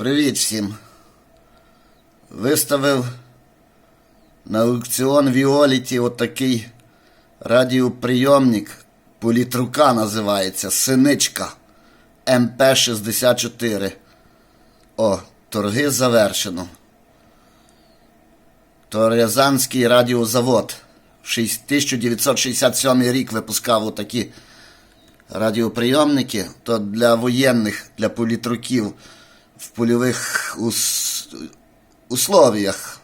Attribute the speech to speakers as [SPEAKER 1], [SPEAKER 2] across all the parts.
[SPEAKER 1] Привіт всім. Виставив на аукціон Віоліті отакий радіоприйомник Політрука називається Синичка МП-64. О, торги завершено. То Рязанський радіозавод. Шість- 1967 рік випускав отакі радіоприйомники, то для воєнних, для політруків в польових ус... условіях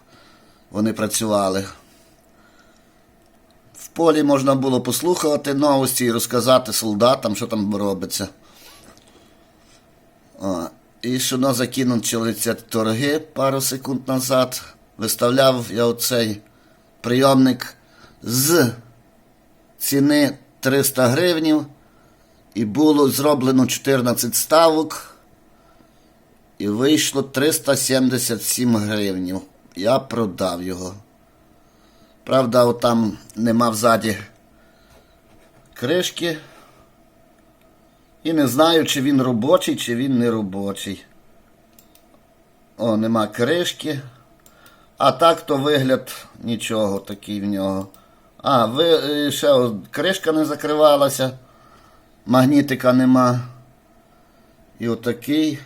[SPEAKER 1] вони працювали. В полі можна було послухати новості і розказати солдатам, що там робиться. О, і закинув ці торги пару секунд назад. Виставляв я оцей прийомник з ціни 300 гривнів. І було зроблено 14 ставок. І вийшло 377 гривнів. Я продав його. Правда, отам нема взаді кришки. І не знаю, чи він робочий, чи він не робочий. О, нема кришки. А так то вигляд нічого такий в нього. А, ви, е, ще о, кришка не закривалася. Магнітика нема. І отакий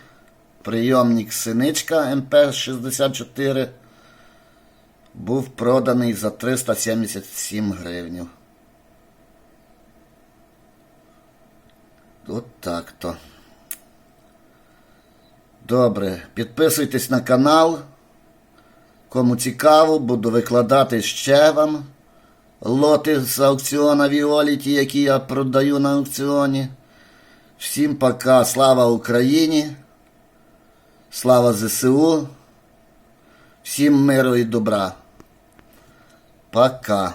[SPEAKER 1] прийомник синичка МП-64 був проданий за 377 гривнів. От так то. Добре, підписуйтесь на канал. Кому цікаво, буду викладати ще вам лоти з аукціона Віоліті, які я продаю на аукціоні. Всім пока. Слава Україні. Слава ЗСУ. Всім миру і добра. Пока.